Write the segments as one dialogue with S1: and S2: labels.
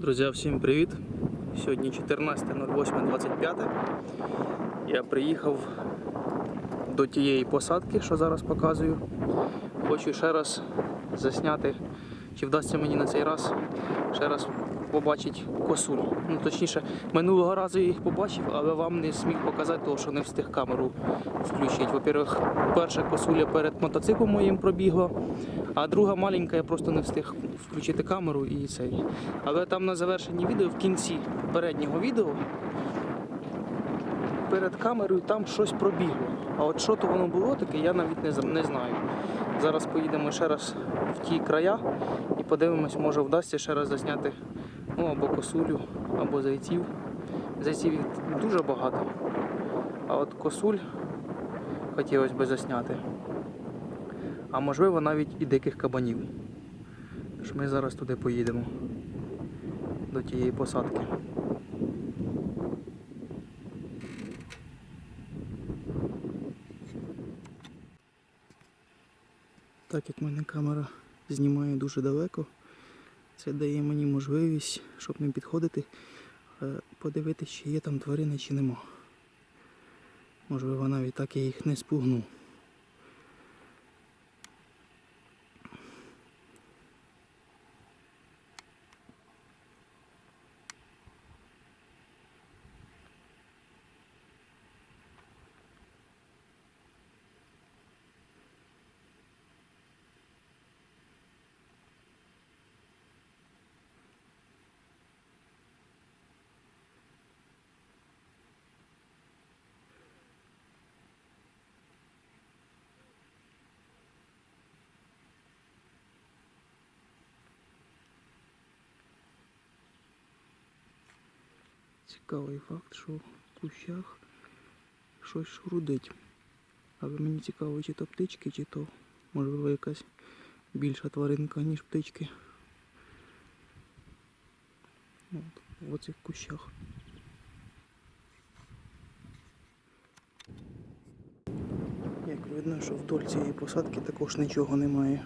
S1: Друзі, всім привіт! Сьогодні 14.08.25. Я приїхав до тієї посадки, що зараз показую. Хочу ще раз засняти, чи вдасться мені на цей раз ще раз побачити косуль. Ну, точніше, минулого разу я їх побачив, але вам не зміг показати, тому що не встиг камеру включити. Во-первых, перша косуля перед мотоциклом моїм пробігла, а друга маленька, я просто не встиг включити камеру і цей. Але там на завершенні відео, в кінці попереднього відео, перед камерою там щось пробігло. А от що то воно було таке, я навіть не, не знаю. Зараз поїдемо ще раз в ті края і подивимось, може вдасться ще раз засняти ну, або косулю, або зайців. Зайців їх дуже багато. А от косуль хотілося б засняти. А можливо навіть і диких кабанів. Тож ми зараз туди поїдемо до тієї посадки. Так як мене камера знімає дуже далеко, це дає мені можливість, щоб не підходити, е, подивитися, чи є там тварини, чи нема. Можливо, навіть так я їх не спугну. Цікавий факт, що в кущах щось шурудить. Але мені цікаво, чи то птички, чи то можливо якась більша тваринка, ніж птички. От, в оцих кущах. Як видно, що вдоль цієї посадки також нічого немає.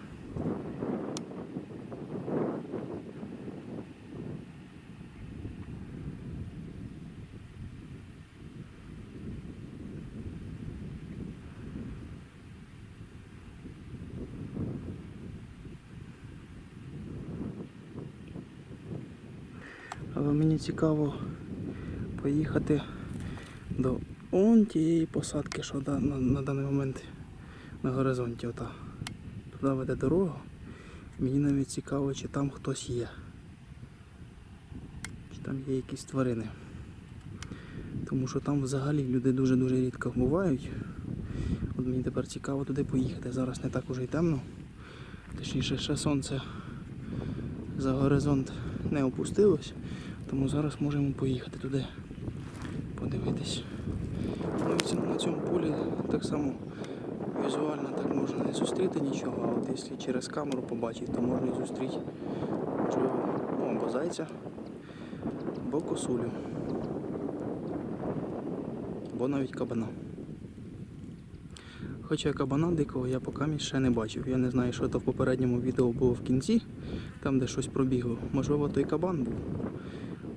S1: Але мені цікаво поїхати до он тієї посадки, що да- на, на даний момент на горизонті. Ота. Туди веде дорога. Мені навіть цікаво, чи там хтось є. Чи там є якісь тварини. Тому що там взагалі люди дуже-дуже рідко бувають. От мені тепер цікаво туди поїхати. Зараз не так уже й темно. Точніше, ще сонце за горизонт не опустилось, тому зараз можемо поїхати туди подивитись. Ну, на цьому полі так само візуально так можна не зустріти нічого, а от якщо через камеру побачити, то можна і зустріти ну, або зайця, або косулю, або навіть кабана. Хоча кабана дикого я поки ще не бачив. Я не знаю, що то в попередньому відео було в кінці, там де щось пробігло. Можливо, той кабан був,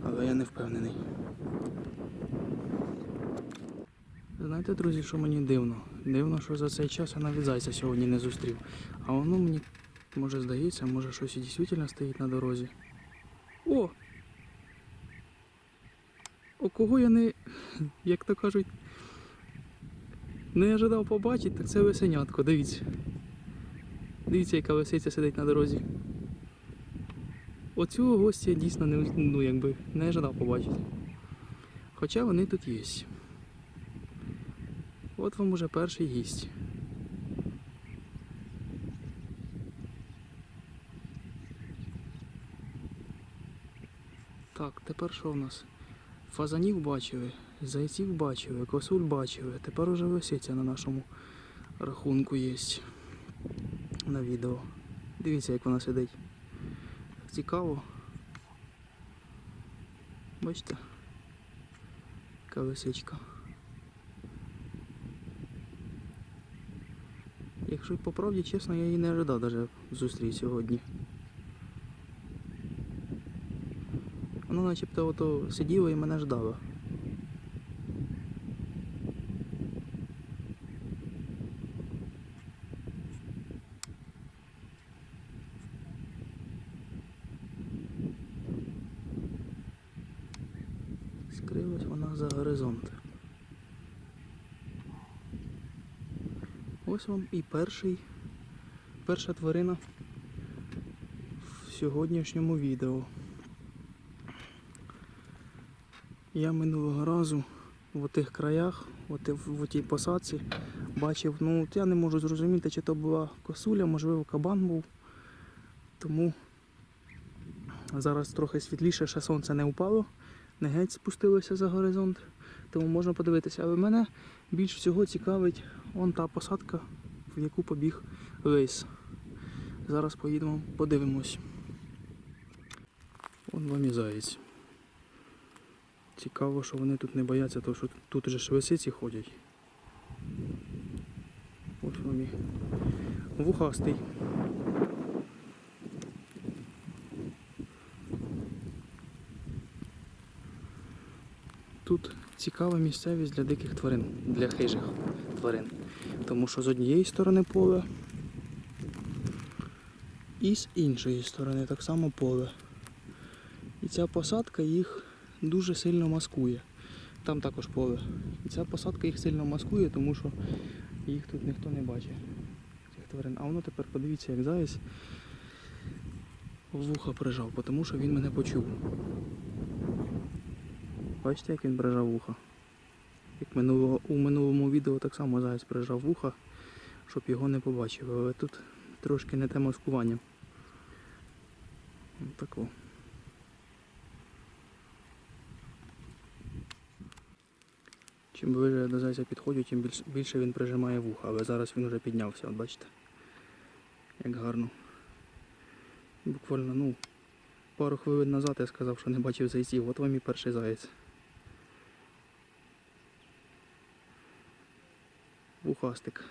S1: але я не впевнений. Знаєте, друзі, що мені дивно? Дивно, що за цей час я навіть зайця сьогодні не зустрів. А воно мені може здається, може щось і дійсно стоїть на дорозі. О! О кого я не, як то кажуть, не ожидав побачити, так це лисенятко, дивіться. Дивіться, яка лисиця сидить на дорозі. Оцього гостя дійсно не, ну, якби, не ожидав побачити. Хоча вони тут є. От вам уже перший гість. Так, тепер що в нас? Фазанів бачили, зайців бачили, косуль бачили. Тепер уже лисиця на нашому рахунку є на відео. Дивіться, як вона сидить. Цікаво. Бачите? Яка лисичка. Якщо по правді чесно, я її не ожидав навіть зустріч сьогодні. Вона начебто ото сиділа і мене ждало. Скрилась вона за горизонт. Вам і перший, перша тварина в сьогоднішньому відео. Я минулого разу в тих краях, в, тій посадці, бачив, ну от я не можу зрозуміти, чи то була косуля, можливо, кабан був. Тому зараз трохи світліше, ще сонце не впало, не геть спустилося за горизонт, тому можна подивитися. Але мене більш всього цікавить он та посадка, в яку побіг Лейс. Зараз поїдемо, подивимось. Вон вам і заєць. Цікаво, що вони тут не бояться, тому що тут же ж лисиці ходять. Ось вам і вухастий. Тут цікава місцевість для диких тварин, для хижих тварин. Тому що з однієї сторони поле і з іншої сторони так само поле. І ця посадка їх дуже сильно маскує. Там також поле. І ця посадка їх сильно маскує, тому що їх тут ніхто не бачить. Цих тварин. А воно тепер подивіться, як заяць вуха прижав, тому що він мене почув. Бачите, як він прижав вуха? Минулого, у минулому відео так само заяць прижав вуха, щоб його не побачив. Але тут трошки не те маскування. Тако. Чим ближе я до зайця підходжу, тим більше він прижимає вуха, але зараз він вже піднявся, от бачите? Як гарно. Буквально, ну, пару хвилин назад я сказав, що не бачив зайців. От вам і перший заєць. Вухастик.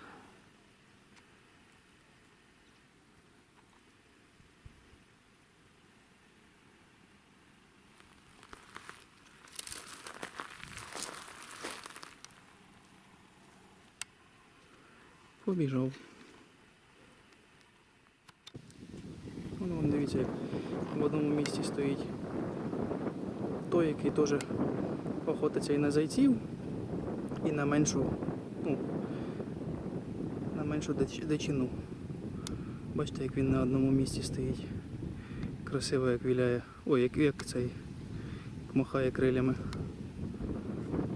S1: Побіжав. Воно вон дивіться, як в одному місці стоїть той, який теж охотиться і на зайців, і на меншу, меншу дичину. Бачите, як він на одному місці стоїть. Красиво як віляє. Ой, як, як цей, як махає крилями.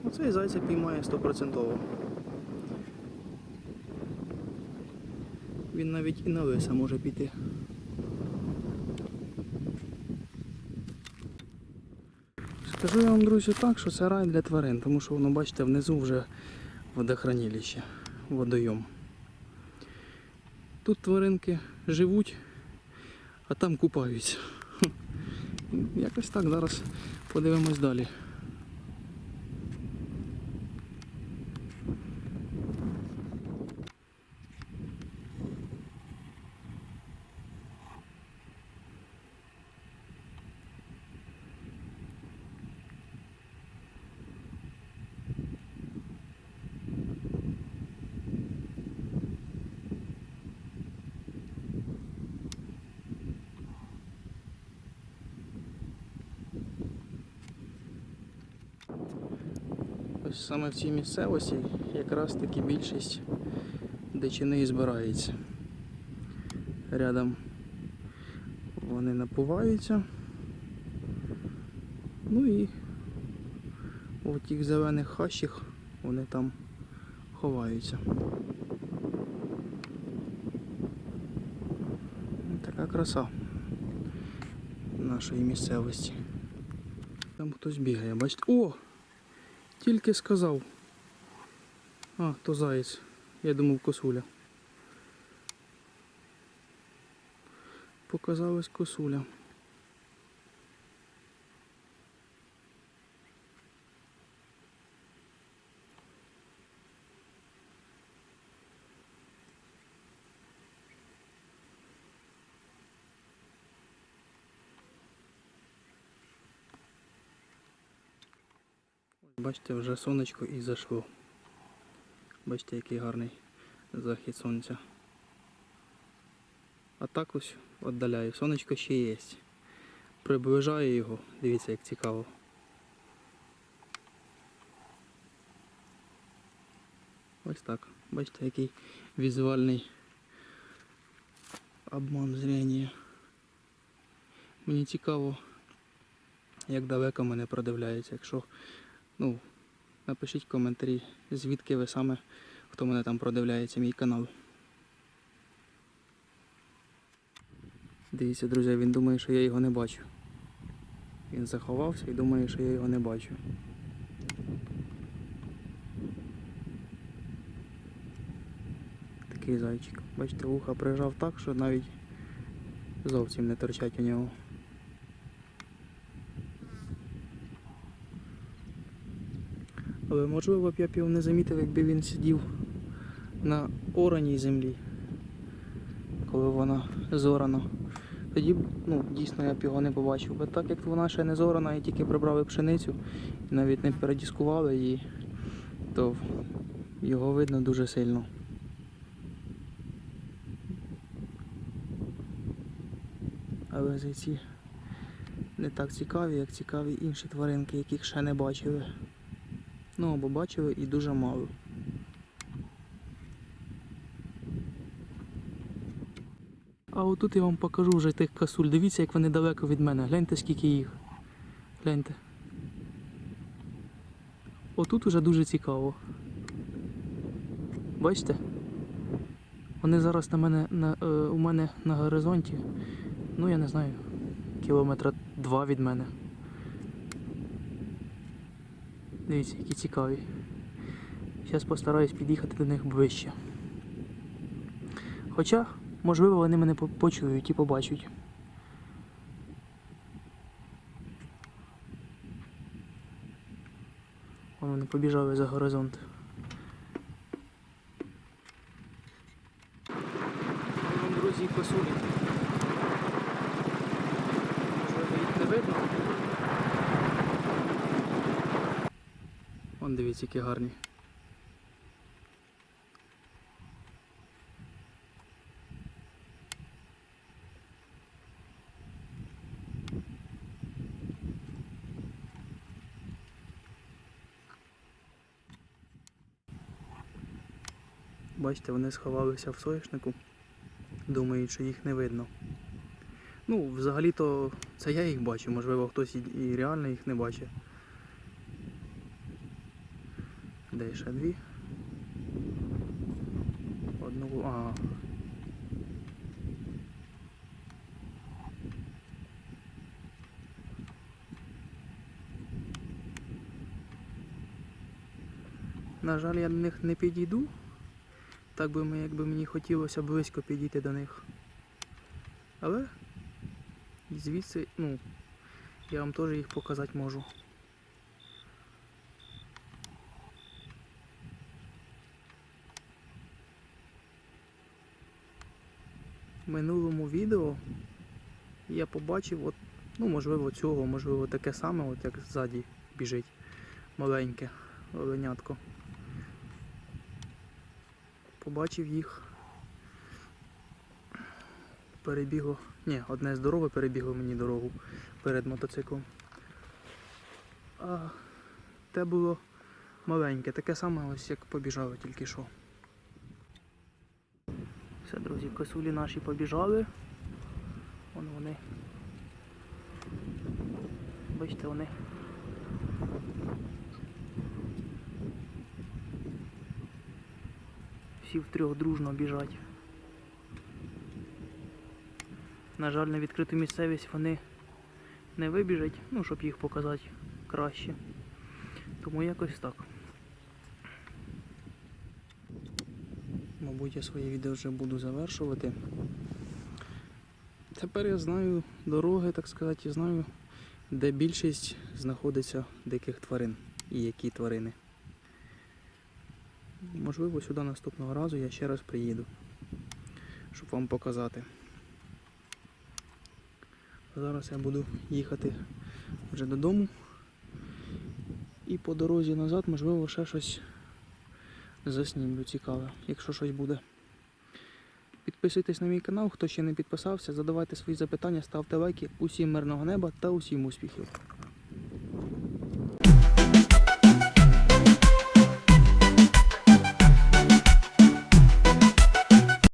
S1: Оцей зайця піймає стопроцентово. Він навіть і на лиса може піти. Скажу я вам, друзі, так, що це рай для тварин, тому що воно, бачите, внизу вже водохранилище, водойом. Тут тваринки живуть, а там купаються. Якось так зараз подивимось далі. Ось саме в цій місцевості якраз таки більшість дичини і збирається. Рядом вони напуваються. Ну і у тих зелених хащах вони там ховаються. Така краса нашої місцевості. Там хтось бігає, бачите? О! Тільки сказав. А, то заєць. Я думав косуля. Показалась косуля. Бачите, вже сонечко і зайшло. Бачите, який гарний захід сонця. А так ось віддаляю. Сонечко ще є. Приближаю його. Дивіться, як цікаво. Ось так. Бачите, який візуальний обман зрення. Мені цікаво, як далеко мене продивляється. Якщо, ну, напишіть в коментарі, звідки ви саме, хто мене там продивляється, мій канал. Дивіться, друзі, він думає, що я його не бачу. Він заховався і думає, що я його не бачу. Такий зайчик. Бачите, вуха прижав так, що навіть зовсім не торчать у нього. Але можливо б я б його не замітив, якби він сидів на ораній землі, коли вона зорана. Тоді ну, дійсно я б його не побачив. Бо так як вона ще не зорана і тільки прибрали пшеницю і навіть не передіскували її, то його видно дуже сильно. Але зайці не так цікаві, як цікаві інші тваринки, яких ще не бачили. Ну або бачили і дуже мало. А отут я вам покажу вже тих касуль. Дивіться, як вони далеко від мене. Гляньте, скільки їх. Гляньте. Отут уже дуже цікаво. Бачите? Вони зараз на мене на, е, у мене на горизонті. Ну я не знаю, кілометра два від мене. Дивіться, які цікаві. Зараз постараюсь під'їхати до них ближче. Хоча, можливо, вони мене почують і побачать. Вон Вони побіжали за горизонт. Друзі, косулі. Можливо, їх не видно. Вон дивіться, які гарні. Бачите, вони сховалися в соняшнику. Думають, що їх не видно. Ну, взагалі-то це я їх бачу, можливо, хтось і- реально їх не бачить. Де ще дві? Одну. Ага. На жаль, я до них не підійду. Так би ми, якби мені хотілося близько підійти до них. Але звідси, ну, я вам теж їх показати можу. Минулому відео я побачив, от, ну, можливо, цього, можливо, таке саме, от як ззаді біжить маленьке оленятко. Побачив їх. Перебігло. Ні, одне здорове перебігло мені дорогу перед мотоциклом. А те було маленьке, таке саме ось як побіжало тільки що. Все, друзі, косулі наші побіжали. Вон вони. Бачите, вони. Всі втрьох дружно біжать. На жаль, на відкриту місцевість вони не вибіжать, ну, щоб їх показати краще. Тому якось так. Мабуть, я своє відео вже буду завершувати. Тепер я знаю дороги, так сказати, і знаю, де більшість знаходиться диких тварин і які тварини. Можливо, сюди наступного разу я ще раз приїду, щоб вам показати. Зараз я буду їхати вже додому І по дорозі назад, можливо, ще щось заснімлю цікаве, якщо щось буде. Підписуйтесь на мій канал, хто ще не підписався, задавайте свої запитання, ставте лайки. Усім мирного неба та усім успіхів.